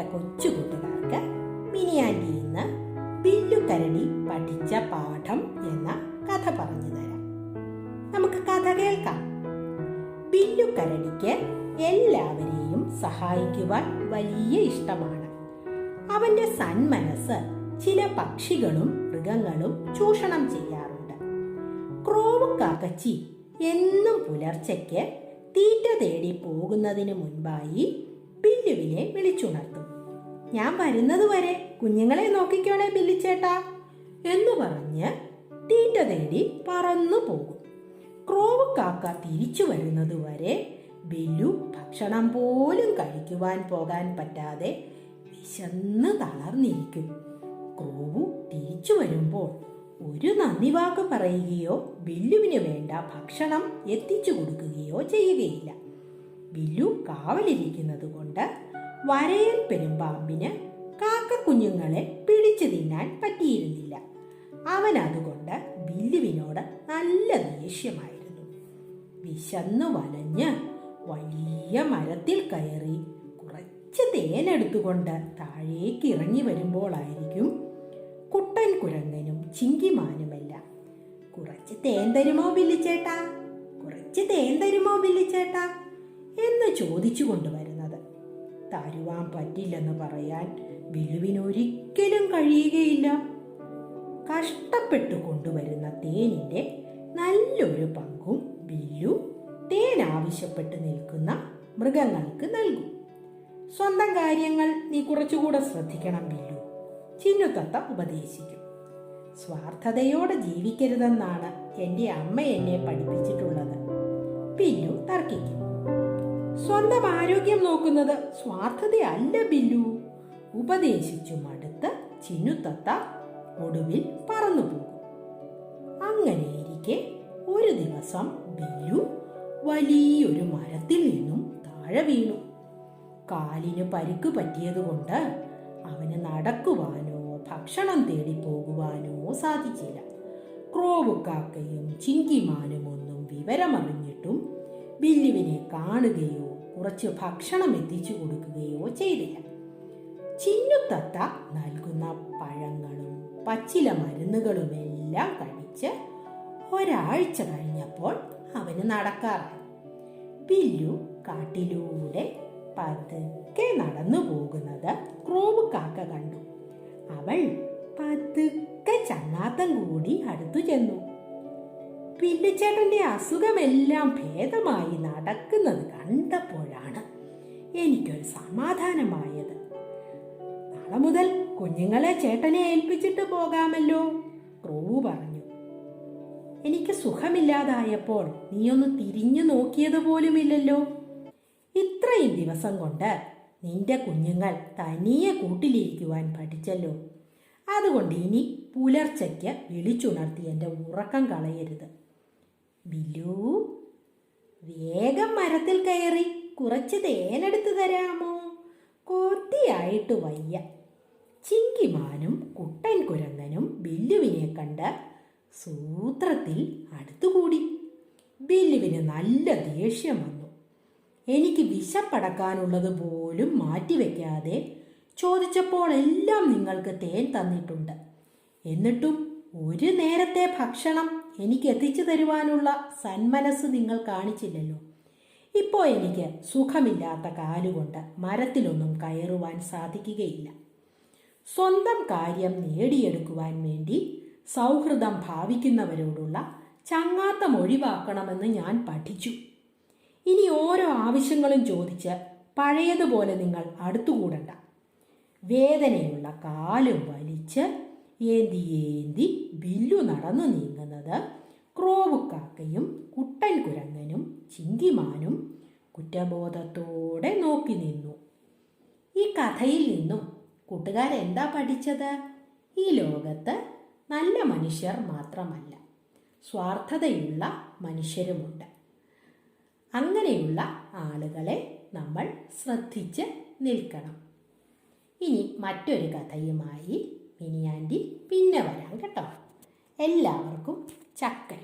പ്രിയപ്പെട്ട കൊച്ചു കൂട്ടുകാർക്ക് ഇന്ന് ബില്ലുക്കരടി പഠിച്ച പാഠം എന്ന കഥ പറഞ്ഞു തരാം. നമുക്ക് കഥ കേൾക്കാം. ബില്ലുക്കരടിക്ക് എല്ലാവരെയും സഹായിക്കുവാൻ വലിയ ഇഷ്ടമാണ്. അവന്റെ സന്മനസ് ചില പക്ഷികളും മൃഗങ്ങളും ചൂഷണം ചെയ്യാറുണ്ട്. ക്രോവ് കാക്കച്ചി എന്നും പുലർച്ചയ്ക്ക് തീറ്റ തേടി പോകുന്നതിന് മുൻപായി ബില്ലുവിനെ വിളിച്ചുണർത്തും. ഞാൻ വരുന്നതുവരെ കുഞ്ഞുങ്ങളെ നോക്കിക്കോണേ ബില്ലിച്ചേട്ടാ എന്ന് പറഞ്ഞ് തീറ്റ തേടി പറന്നു പോകും. ക്രോവ് കാക്ക തിരിച്ചു വരുന്നതുവരെ ബില്ലു ഭക്ഷണം പോലും കഴിക്കുവാൻ പോകാൻ പറ്റാതെ വിശന്ന് തളർന്നിരിക്കും. ക്രോവു തിരിച്ചു വരുമ്പോൾ ഒരു നന്ദി വാക്ക് പറയുകയോ ബില്ലുവിന് വേണ്ട ഭക്ഷണം എത്തിച്ചു കൊടുക്കുകയോ ചെയ്യുകയില്ല. ബില്ലു കാവലിരിക്കുന്നത് കൊണ്ട് വരയൻ പെരുമ്പാമ്പിന് കാക്ക കുഞ്ഞുങ്ങളെ പിടിച്ചു തിന്നാൻ പറ്റിയിരുന്നില്ല. അവൻ അതുകൊണ്ട് ബില്ലുവിനോട് നല്ല ദേഷ്യമായിരുന്നു. വിശന്നു വലഞ്ഞ് വലിയ മരത്തിൽ കയറി കുറച്ച് തേനെടുത്തുകൊണ്ട് താഴേക്ക് ഇറങ്ങി വരുമ്പോളായിരിക്കും കുട്ടൻ കുരങ്ങനും ചിങ്കിമാനുമെല്ലാം. കുറച്ച് തേൻ തരുമോ ബില്ലിച്ചേട്ടാ കുറച്ച് തേൻ തരുമോ ബില്ലിച്ചേട്ടാ എന്ന് ചോദിച്ചു കൊണ്ടുവരുന്നത് തരുവാൻ പറ്റില്ലെന്ന് പറയാൻ ബില്ലുവിനൊരിക്കലും കഴിയുകയില്ല. കഷ്ടപ്പെട്ടു കൊണ്ടുവരുന്ന തേനിന്റെ നല്ലൊരു പങ്കും ബില്ലു തേൻ ആവശ്യപ്പെട്ട് നിൽക്കുന്ന മൃഗങ്ങൾക്ക് നൽകും. സ്വന്തം കാര്യങ്ങൾ നീ കുറച്ചുകൂടെ ശ്രദ്ധിക്കണം ബില്ലു ചിന്നുത്തത്ത ഉപദേശിക്കും. സ്വാർത്ഥതയോടെ ജീവിക്കരുതെന്നാണ് എന്റെ അമ്മ എന്നെ പഠിപ്പിച്ചിട്ടുള്ളത്. പിന്നു തർക്കിക്കും. സ്വന്തം ആരോഗ്യം നോക്കുന്നത് സ്വാർത്ഥതയല്ല ബില്ലു. ഉപദേശിച്ചു മടുത്ത് ചിന്നുത്തത്ത ഒടുവിൽ പറന്നു പോകും. അങ്ങനെയിരിക്കെ ഒരു ദിവസം ബില്ലു വലിയൊരു മരത്തിൽ നിന്നും താഴെ വീണു. കാലിന് പരിക്ക് പറ്റിയതുകൊണ്ട് അവന് നടക്കുവാനോ ഭക്ഷണം തേടി പോകുവാനോ സാധിച്ചില്ല. ക്രോവുക്കാക്കയും ചിങ്കിമാനും ഒന്നും വിവരമറിഞ്ഞിട്ടും ബില്ലുവിനെ കാണുകയോ കുറച്ച് ഭക്ഷണം എത്തിച്ചു കൊടുക്കുകയോ ചെയ്തില്ല. ചിന്നുത്തത്ത നൽകുന്ന പഴങ്ങളും പച്ചില മരുന്നുകളുമെല്ലാം കഴിച്ച് ഒരാഴ്ച കഴിഞ്ഞപ്പോൾ അവന് നടക്കാറായി. ബില്ലു കാട്ടിലൂടെ പതുക്കെ നടന്നു പോകുന്നത് ക്രോബ് കാക്ക കണ്ടു. അവൾ പതുക്കെ ചങ്ങാത്തം കൂടി അടുത്തു ചെന്നു. പില്ലിച്ചേട്ടന്റെ അസുഖമെല്ലാം ഭേദമായി നടക്കുന്നത് കണ്ടപ്പോഴാണ് എനിക്കൊരു സമാധാനമായത്. നാളെ മുതൽ കുഞ്ഞുങ്ങളെ ചേട്ടനെ ഏൽപ്പിച്ചിട്ട് പോകാമല്ലോ ക്രോവ് പറഞ്ഞു. എനിക്ക് സുഖമില്ലാതായപ്പോൾ നീയൊന്ന് തിരിഞ്ഞു നോക്കിയത് പോലുമില്ലല്ലോ. ഇത്രയും ദിവസം കൊണ്ട് നിന്റെ കുഞ്ഞുങ്ങൾ തനിയെ കൂട്ടിലിരിക്കുവാൻ പഠിച്ചല്ലോ. അതുകൊണ്ട് ഇനി പുലർച്ചയ്ക്ക് വിളിച്ചുണർത്തി എന്റെ ഉറക്കം കളയരുത്. ബിലു വേഗം മരത്തിൽ കയറി കുറച്ച് തേനെടുത്തു തരാമോ? കൊത്തിയായിട്ട് വയ്യ. ചിങ്കിമാനും കുട്ടൻ കുരങ്ങനും ബില്ലുവിനെ കണ്ട് സൂത്രത്തിൽ അടുത്തുകൂടി. ബില്ലുവിന് നല്ല ദേഷ്യം വന്നു. എനിക്ക് വിശപ്പടക്കാനുള്ളത് പോലും മാറ്റിവെക്കാതെ ചോദിച്ചപ്പോൾ എല്ലാം നിങ്ങൾക്ക് തേൻ തന്നിട്ടുണ്ട്. എന്നിട്ടും ഒരു നേരത്തെ ഭക്ഷണം എനിക്ക് എത്തിച്ചു തരുവാനുള്ള സന്മനസ് നിങ്ങൾ കാണിച്ചില്ലല്ലോ. ഇപ്പോൾ എനിക്ക് സുഖമില്ലാത്ത കാലുകൊണ്ട് മരത്തിലൊന്നും കയറുവാൻ സാധിക്കുകയില്ല. സ്വന്തം കാര്യം നേടിയെടുക്കുവാൻ വേണ്ടി സൗഹൃദം ഭാവിക്കുന്നവരോടുള്ള ചങ്ങാത്തം ഒഴിവാക്കണമെന്ന് ഞാൻ പഠിച്ചു. ഇനി ഓരോ ആവശ്യങ്ങളും ചോദിച്ച് പഴയതുപോലെ നിങ്ങൾ അടുത്തുകൂടണ്ട. വേദനയുള്ള കാലും വലിച്ച് ഏന്തി ഏന്തി ബില്ലു നടന്നു നീങ്ങുന്നത്. ക്രോവുക്കാക്കയും കുട്ടൻ കുരങ്ങനും ചിന്തിമാനും കുറ്റബോധത്തോടെ നോക്കി നിന്നു. ഈ കഥയിൽ നിന്നും കൂട്ടുകാരെന്താ പഠിച്ചത്? ഈ ലോകത്ത് നല്ല മനുഷ്യർ മാത്രമല്ല സ്വാർത്ഥതയുള്ള മനുഷ്യരുമുണ്ട്. അങ്ങനെയുള്ള ആളുകളെ നമ്മൾ ശ്രദ്ധിച്ച് നിൽക്കണം. ഇനി മറ്റൊരു കഥയുമായി മിനിയാന്റി പിന്നെ വരാം കേട്ടോ. എല്ലാവർക്കും ചക്കര